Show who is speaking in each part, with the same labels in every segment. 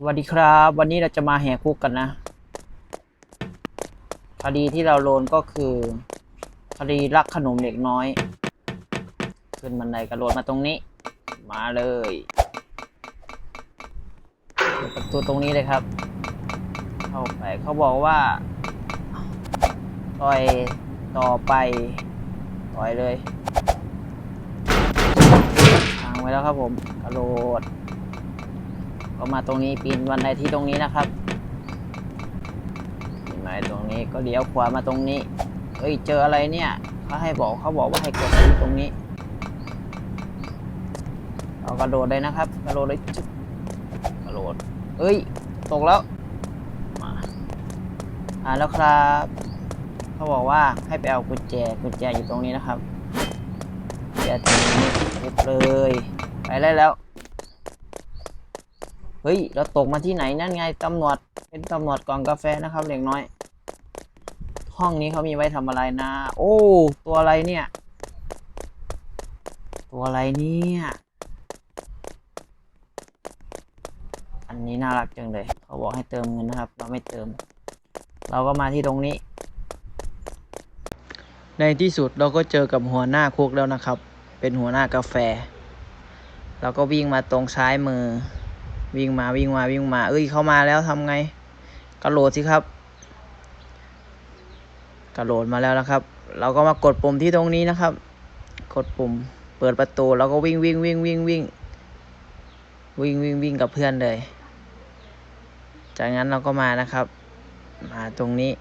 Speaker 1: สวัสดีครับ วันนี้เราจะมาแหกคุกกันนะคดีที่เราโดนก็คือคดีลักขนมเด็กน้อย ขึ้นบันไดกระโดดมาตรงนี้ มาเลยเปิดประตูตรงนี้เลยครับ เข้าไปเขาบอกว่าต่อยต่อไปต่อยเลยทางไว้แล้วครับผมกระโดด ก็มาตรงนี้ปีนบันไดที่ตรงนี้นะครับปีนมาตรงนี้ก็เลี้ยวขวามาตรงนี้ เอ้ยเจออะไรเนี่ยเขาให้บอกเขาบอกว่าให้กดที่ตรงนี้เรากระโดดเลยนะครับ กระโดดเลยจึ๊บกระโดดเอ้ย ตกแล้วมาอ่าแล้วครับเขาบอกว่าให้ไปเอากุญแจกุญแจอยู่ตรงนี้นะครับกุญแจตรงนี้ปุ๊บเลย ไปได้แล้ว เฮ้ย เราตกมาที่ไหนนั่นไงตำรวจเป็นตำรวจกล่องกาแฟนะครับเด็กน้อย ห้องนี้เขามีไว้ทำอะไรนะ โอ้ ตัวอะไรเนี่ย ตัวอะไรเนี่ย อันนี้น่ารักจังเลย เขาบอกให้เติมเงินนะครับ เราไม่เติม เราก็มาที่ตรงนี้ ในที่สุดเราก็เจอกับหัวหน้าคุกแล้วนะครับ เป็นหัวหน้ากาแฟ เราก็วิ่งมาตรงซ้ายมือ วิ่งมาวิ่งมาวิ่งมา เอ้ยเข้ามาแล้วทำไง กระโดดสิครับ กระโดดมาแล้วนะครับ เราก็มากดปุ่มที่ตรงนี้นะครับ กดปุ่ม เปิดประตูเราก็วิ่งวิ่งวิ่งวิ่งวิ่งวิ่งวิ่งวิ่งกับเพื่อนเลย จากนั้นเราก็มานะครับ มาตรงนี้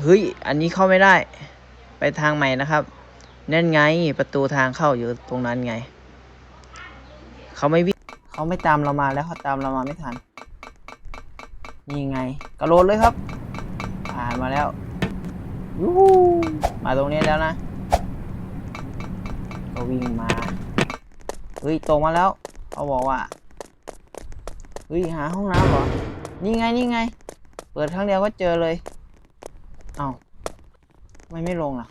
Speaker 1: เฮ้ย อันนี้เข้าไม่ได้ ไปทางใหม่นะครับนั่นไงประตูทางเข้าอยู่ตรงนั้นไง เขาไม่วิ่ง เขาไม่ตามเรามาแล้วเขาตามเรามาไม่ทันนี่ไงกระโดดเลยครับผ่านมาแล้วยูหูมาตรงนี้แล้วนะก็วิ่งมาเฮ้ยตรงมาแล้วเขาบอกว่าเฮ้ยหาห้องน้ำเหรอนี่ไงนี่ไง เปิดครั้งเดียวก็เจอเลยเอ้าไม่ไม่ลงล่ะ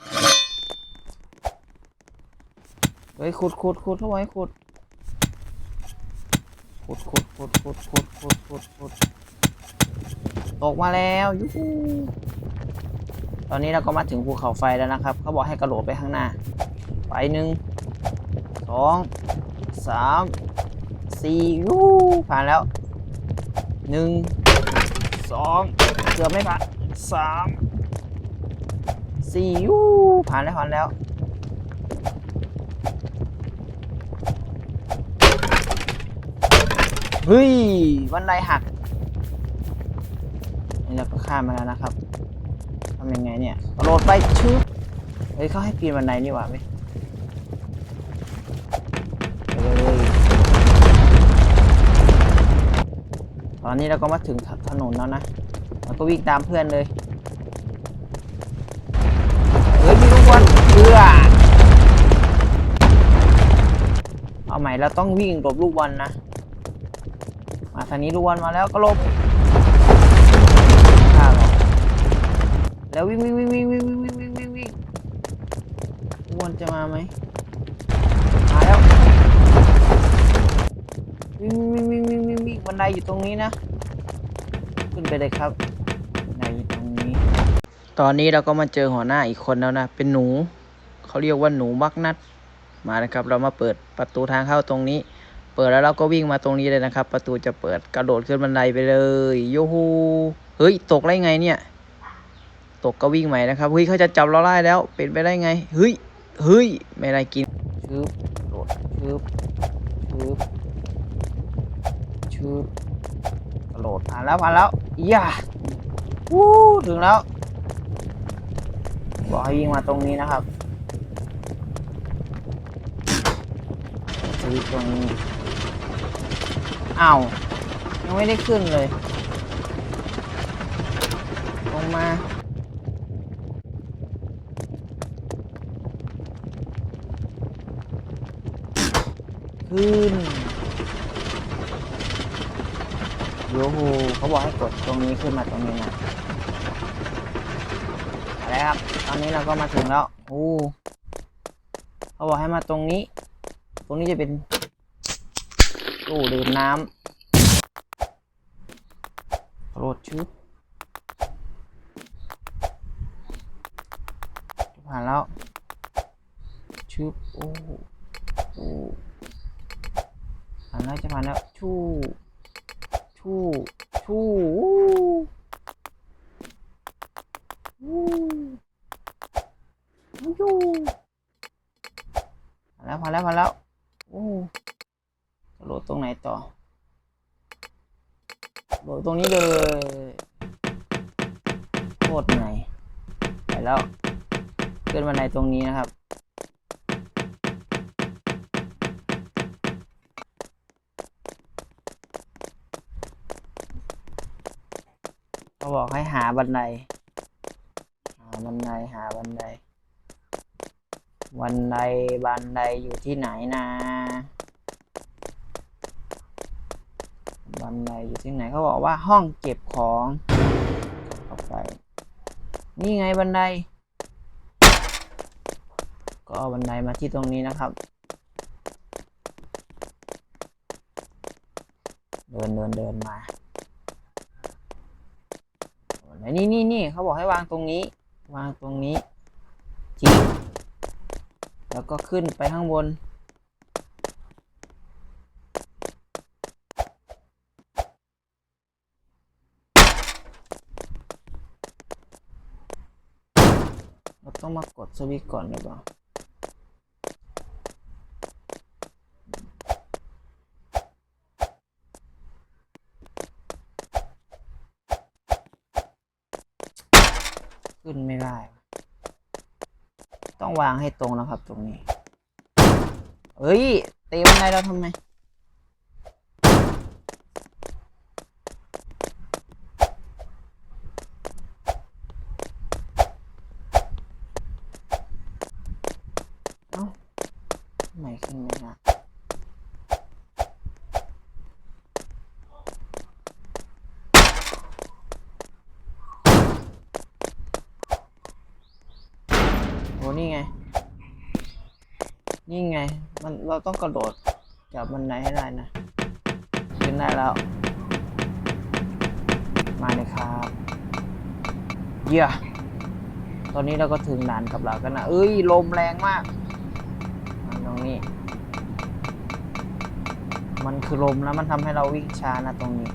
Speaker 1: เฮ้ยขุดขุดขุดเข้าไว้ขุดขุ ดขุดขุดขุดขุดขุดขุดขุดตกมาแล้วยูฮูตอนนี้เราก็มาถึงภูเขาไฟแล้วนะครับ เขาบอกให้กระโดดไปข้างหน้า ไปหนึ่งสองสามสี่ยูผ่านแล้วหนึ่งสองเกือบไม่ผ่านสามสี่ยูฮูผ่านแล้วผ่านแล้ว ฮ้ยบันไดหักนี่เราก็ข้ามมาแล้วนะครับทำยังไงเนี่ยกระโดไปชึบเฮ้ยเขาให้ปีนบันไดนี่หว่าไหมไปเลยตอนนี้เราก็มาถึงถนนแล้วนะเราก็วิ่งตามเพื่อนเลยเฮ้ยมีลูกบอลเพื่อเอาใหม่เราต้องวิ่งหลบลูกบอลนะ มาทางนี้ลูกบอลมาแล้วก็ลบฆ่าหรอกแล้ววิ่งวิ่งวิ่งวิ่งวิ่งวิ่งวิ่งวิ่งวิ่งวิ่งลูกบอลจะมาไหมมาแล้ววิ่งวิ่งวิ่งวิ่งวิ่งวิ่งบันไดอยู่ตรงนี้นะ ขึ้นไปเลยครับบันไดอยู่ตรงนี้ ตอนนี้เราก็มาเจอหัวหน้าอีกคนแล้วนะ เป็นหนู เขาเรียกว่าหนูมักนัด มานะครับ เรามาเปิดประตูทางเข้าตรงนี้ เปิดแล้วเราก็วิ่งมาตรงนี้เลยนะครับ ประตูจะเปิดกระโดดขึ้นบันไดไปเลยโยฮูเฮ้ยตกได้ไงเนี่ย ตกก็วิ่งใหม่นะครับเฮ้ยเขาจะจับเราได้แล้ว เป็นไปได้ไงเฮ้ยเฮ้ยไม่ได้กินชืบโดดชืบชืบชืบกระโดดผ่านแล้วผ่านแล้วย่าวู้ถึงแล้วบอกให้วิ่งมาตรงนี้นะครับซื้อตรงนี้ อ้าวยังไม่ได้ขึ้นเลย ลงมาขึ้นโยโฮเขาบอกให้กดตรงนี้ขึ้นมาตรงนี้นะอะไรครับ ตอนนี้เราก็มาถึงแล้วโอ้เขาบอกให้มาตรงนี้ ตรงนี้จะเป็น ตู้ดื่มน้ำโรดชึบผ่านแล้วชึบโอ้โอ้ผ่านแล้วจะผ่านแล้วชู่ชู่ชู่วู้วู้ผ่านแล้วผ่านแล้วผ่านแล้วโอ้ โหลดตรงไหนต่อ โหลดตรงนี้เลยโคตรเหนไปแล้วขึ้นบันไดตรงนี้นะครับ เขาบอกให้หาบันได หาบันไดหาบันไดบันไดบันไดอยู่ที่ไหนนะ บันไดอยู่ที่ไหนเขาบอกว่าห้องเก็บของเข้าไป นี่ไงบันได ก็เอาบันไดมาที่ตรงนี้นะครับ เดินเดินเดินมาบันไดนี่นี่นี่เขาบอกให้วางตรงนี้ วางตรงนี้จิกแล้วก็ขึ้นไปข้างบน ต้องมากดสวิตก่อนหรือเปล่าขึ้นไม่ได้ ต้องวางให้ตรงนะครับตรงนี้ เฮ้ย เตะบันไดเราทำไม เอ้าทำไมขึ้นไม่ได้โอ้ นี่ไง นี่ไง มันเราต้องกระโดดจับบันไดให้ได้นะขึ้นได้แล้ว มาเลยครับ เยี่ยตอนนี้เราก็ถึงด่านกับเรากันนะเอ้ย ลมแรงมากมตรงนี้ มันคือลมแล้วมันทำให้เราวิ่งช้านะตรงนี้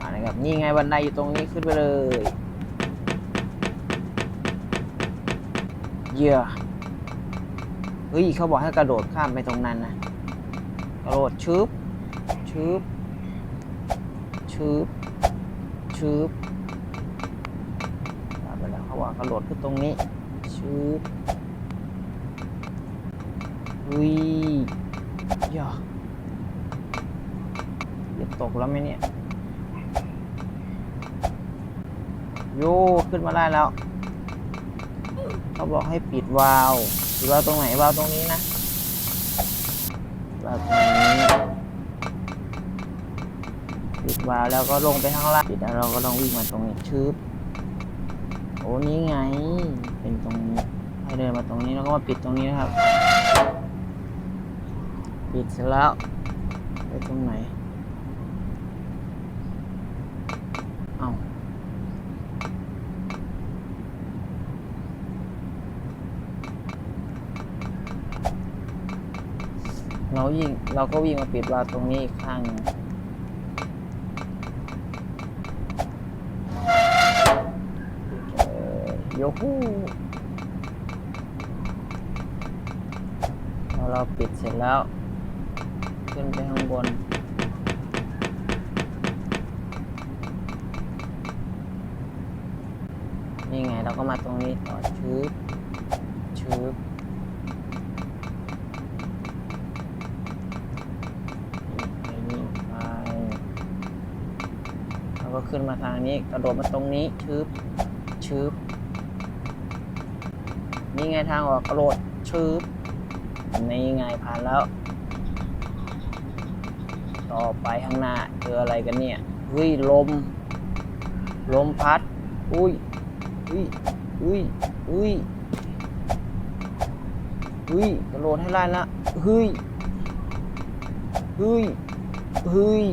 Speaker 1: อะไรครับนี่ไงบันไดอยู่ตรงนี้ขึ้นไปเลย เยี่ยเฮ้ยเขาบอกให้กระโดดข้ามไปตรงนั้นนะกระโดดชึบชึบชึบชึบไปแล้วเขาบอกกระโดดขึ้นตรงนี้ชึบเฮ้ยเย่าจะตกแล้วไหมเนี่ยโย่ขึ้นมาได้แล้ว เขาบอกให้ปิดวาล์วปิดวาล์วตรงไหนวาล์วตรงนี้นะวาล์วตรงนี้ปิดวาล์วแล้วก็ลงไปข้างล่างปิดแล้วเราก็ต้องวิ่งมาตรงนี้ชึบโอ้นี่ไง เป็นตรงนี้ให้เดินมาตรงนี้แล้วก็มาปิดตรงนี้นะครับ ปิดเสร็จแล้วไปตรงไหน เอ้า เรายิงเราก็วิ่งมาปิดวาล์วตรงนี้อีกข้างหนึงเอ่อโยฮูพอเราปิดเสร็จแล้ว ขึ้นไปข้างบนนี่ไงเราก็มาตรงนี้ต่อชืบชืบ ขึ้นมาทางนี้ กระโดดมาตรงนี้ชืบชืบนี่ไงทางออกกระโดดชืบนี่ไงผ่านแล้ว ต่อไปข้างหน้าเจออะไรกันเนี่ยเฮ้ยลม ลมพัด อุ้ยอุ้ยอุ้ยอุ้ยอุ้ยกระโดดให้ไล่ละเฮ้ยเฮ้ยเฮ้ย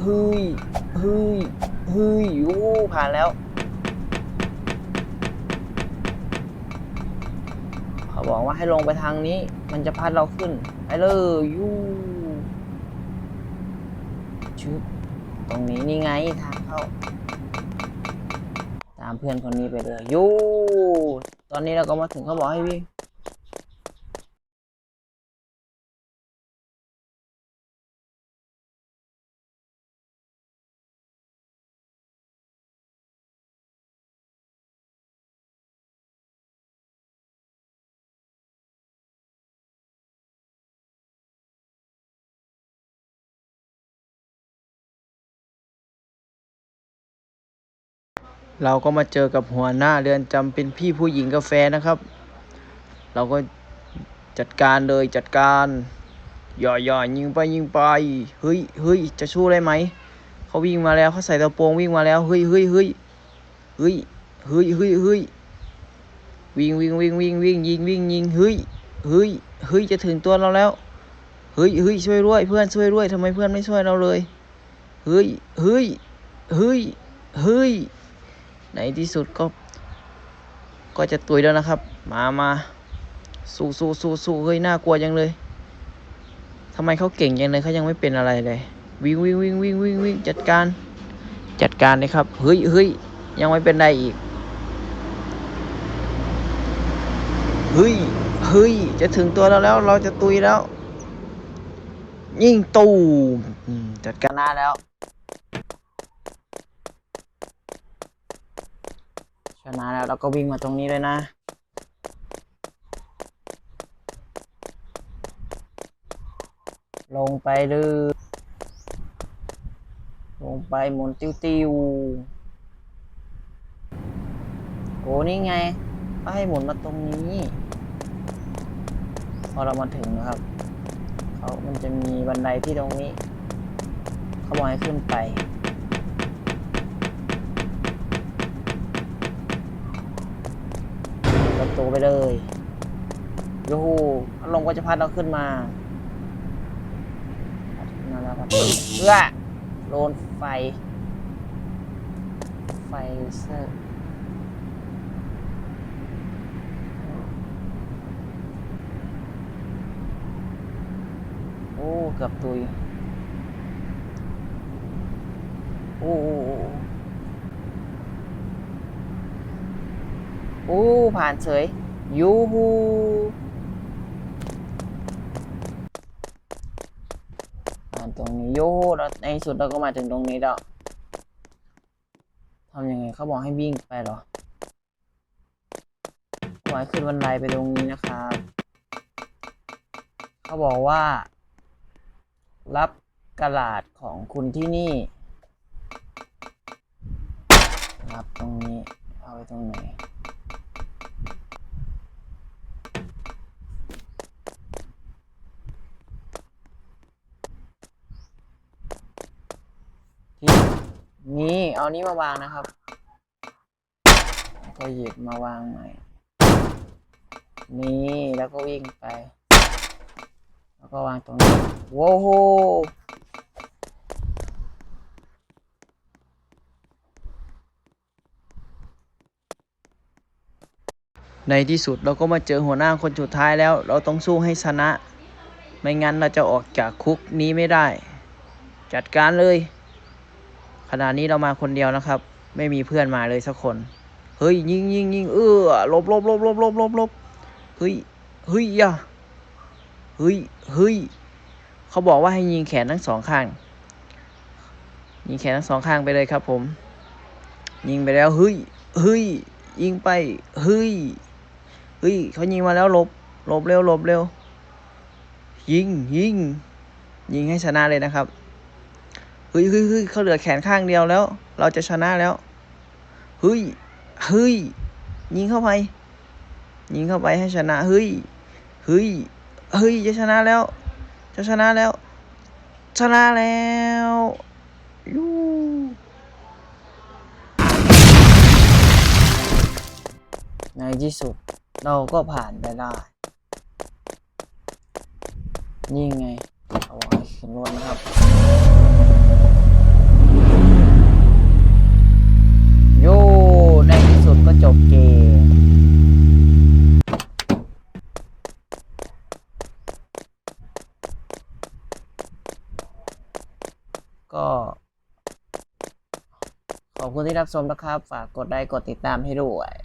Speaker 1: เฮ้ยเฮ้ย เฮ้ยโอ้ผ่านแล้วเขาบอกว่าให้ลงไปทางนี้ มันจะพัดเราขึ้นไปเลยยูชึบตรงนี้นี่ไงทางเข้าตามเพื่อนคนนี้ไปเลยยูตอนนี้เราก็มาถึงเขาบอกให้วิ่ง เราก็มาเจอกับหัวหน้าเรือนจำเป็นพี่ผู้หญิงกาแฟนะครับ เราก็จัดการเลยจัดการย่อย่อยิงไปยิงไปเฮ้ยเฮ้ยจะชู้ได้ไหมเขาวิ่งมาแล้วเขาใส่ตะโปรงวิ่งมาแล้วเฮ้ยเฮ้ยเฮ้ยเฮ้ยเฮ้ยเฮ้ยเฮ้ยวิ่งวิ่งวิ่งวิ่งวิ่งยิงวิ่งยิงเฮ้ยเฮ้ยเฮ้ยจะถึงตัวเราแล้วเฮ้ยเฮ้ยช่วยด้วยเพื่อนช่วยด้วยทำไมเพื่อนไม่ช่วยเราเลยเฮ้ยเฮ้ยเฮ้ยเฮ้ย ในที่สุดก็ ก็จะตุยแล้วนะครับ มามาสู้สู้สู้สู้เฮ้ยน่ากลัวจังเลยทำไมเขาเก่งจังเลยเขายังไม่เป็นอะไรเลย วิ่งวิ่งวิ่งวิ่งวิ่งวิ่งจัดการ จัดการเลยครับเฮ้ยเฮ้ยยังไม่เป็นไรอีกเฮ้ยเฮ้ยจะถึงตัวเราแล้ว เราจะตุยแล้ว ยิงตูมอืมจัดการหน้าแล้ว ชนะแล้วเราก็วิ่งมาตรงนี้เลยนะลงไปเลยลงไปหมุนติ้วติวๆโอ้นี่ไงก็ให้หมุนมาตรงนี้ พอเรามาถึงนะครับ เขามันจะมีบันไดที่ตรงนี้ เขาบอกให้ขึ้นไป ประตูไปเลยโยูฮูพัดลมก็จะพัดเราขึ้นมาพัดขึ้นมาแล้วครับเพื่อโดนไฟ ไฟเซอร์โอ้เกือบตุย โอ้ อ้โอ้ผ่านเฉย ยูฮูผ่านตรงนี้ยูแล้วในสุดเราก็มาถึงตรงนี้แล้วทำยังไงเขาบอกให้วิ่งไปหรอขาบอให้ขึ้นบันไดไปตรงนี้นะครับ เขาบอกว่า รับกระดาษของคุณที่นี่ รับตรงนี้ เอาไว้ตรงไหน ที่ นี่เอานี้มาวางนะครับแล้วก็หยิบมาวางใหม่ นี่แล้วก็วิ่งไป แล้วก็วางตรงนี้โว้โหในที่สุดเราก็มาเจอหัวหน้าคนสุดท้ายแล้ว เราต้องสู้ให้ชนะ ไม่งั้นเราจะออกจากคุกนี้ไม่ได้ จัดการเลย ขณะนี้เรามาคนเดียวนะครับ ไม่มีเพื่อนมาเลยสักคน เฮ้ยยิงยิงยิงเออลบลบลบลบลบลบลบเฮ้ยเฮ้ยย่าเฮ้ยเฮ้ยเขาบอกว่าให้ยิงแขนทั้งสองข้าง ยิงแขนทั้งสองข้างไปเลยครับผม ยิงไปแล้วเฮ้ยเฮ้ยยิงไปเฮ้ยเฮ้ยเขายิงมาแล้วลบลบเร็วลบเร็วยิงยิงยิงให้ชนะเลยนะครับ เฮ้ยเฮ้ยเฮ้ยเขาเหลือแขนข้างเดียวแล้ว เราจะชนะแล้ว เฮ้ย เฮ้ย ยิงเข้าไป ยิงเข้าไปให้ชนะ เฮ้ย เฮ้ย เฮ้ย จะชนะแล้ว จะชนะแล้ว ชนะแล้วยูในที่สุดเราก็ผ่านไปได้ นี่ไงเอาไว้ขึ้นรถนะครับ โย่ในที่สุดก็จบเกม ก็ ขอบคุณที่รับชมนะครับ ฝากกดไลค์กดติดตามให้ด้วย